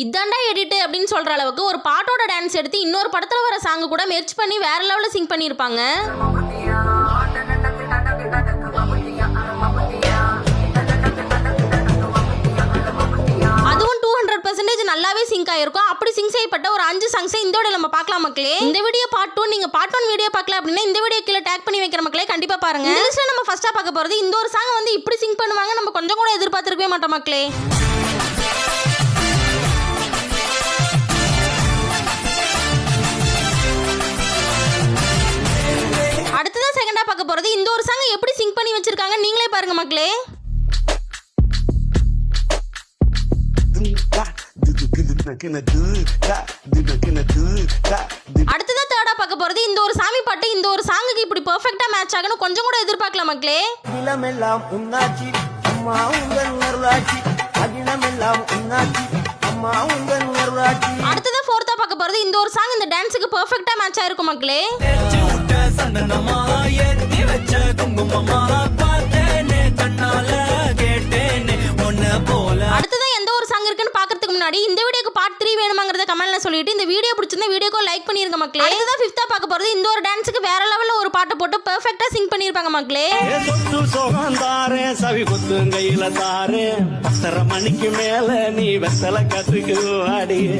இதாண்டா எடிட் அப்படின்னு சொல்ற அளவுக்கு ஒரு பாட்டோட டான்ஸ் எடுத்து இன்னொரு படத்துல வர சாங்கு கூட மெர்ச் பண்ணி வேற லெவல்ல சிங் பண்ணியிருப்பாங்க. அதுவும் டூ ஹண்ட்ரட் பர்சன்டேஜ் நல்லாவே சிங்க் ஆயிருக்கும். அப்படி சிங்க் செய்யப்பட்ட ஒரு அஞ்சு சாங்ஸை இந்த வீடியோ நம்ம பார்க்கலாம் மக்களே. இந்த வீடியோ பார்ட் டூ நீங்க பார்ட் ஒன் வீடியோ பார்க்கல அப்படின்னா இந்த வீடியோ கீழே டேக் பண்ணி வைக்கிற மக்களே கண்டிப்பா பாருங்க. இந்த நம்ம ஃபர்ஸ்டா பார்க்க போறது இந்த ஒரு சாங் வந்து இப்படி சிங்க் பண்ணுவாங்க நம்ம கொஞ்சம் கூட எதிர்பார்த்திருக்கவே மாட்டோம் மக்களே. செகண்டா பார்க்க போறது? இந்த ஒரு சாங் எப்படி சிங்க் பண்ணி வச்சிருக்காங்க? நீங்களே பாருங்க மக்களே. அடுத்ததா தேர்டா பார்க்க போறது இந்த ஒரு சாமி பாட்டு இந்த ஒரு சாங்குக்கு இப்படி பெர்ஃபெக்ட்டா மேட்ச் ஆகணும் கொஞ்சம் கூட எதிர்பார்க்கல மக்களே. அகிலமெல்லாம் உன்னாச்சி அம்மா உங்கள் அருளாட்சி அகிலமெல்லாம் உன்னாச்சி அம்மா உங்கள் அருளாட்சி அடுத்ததா ஃபோர்த்தா பார்க்க போறது இந்த ஒரு சாங் இந்த டான்ஸுக்கு பெர்ஃபெக்ட்டா மேட்ச் ஆயிருக்கும் மக்களே. சந்தனமா ஏத்தி வச்ச குங்குமமா பார்த்தேனே கண்ணால கேட்டேனே உன்ன போல. அடுத்ததா எந்த ஒரு சாங் இருக்குன்னு பார்க்கறதுக்கு முன்னாடி இந்த வீடியோக்கு பார்ட் த்ரீ வேணுமாங்கிறத கமெண்ட்ல சொல்லிட்டு இந்த வீடியோ பிடிச்சிருந்தா வீடியோக்கு லைக் பண்ணிருங்க மக்களே. அடுத்ததா ஃபிஃப்த்தா பார்க்க போறது இந்த ஒரு டான்ஸுக்கு வேற லெவல்ல ஒரு பாட்டை போட்டு பெர்ஃபெக்ட்டா சிங் பண்ணிருப்பாங்க மக்களே. தாரேன் சவி குத்து கையில தாரேன் பத்தரை மணிக்கு மேல நீ வெத்தலை கத்துக்கு வாடியே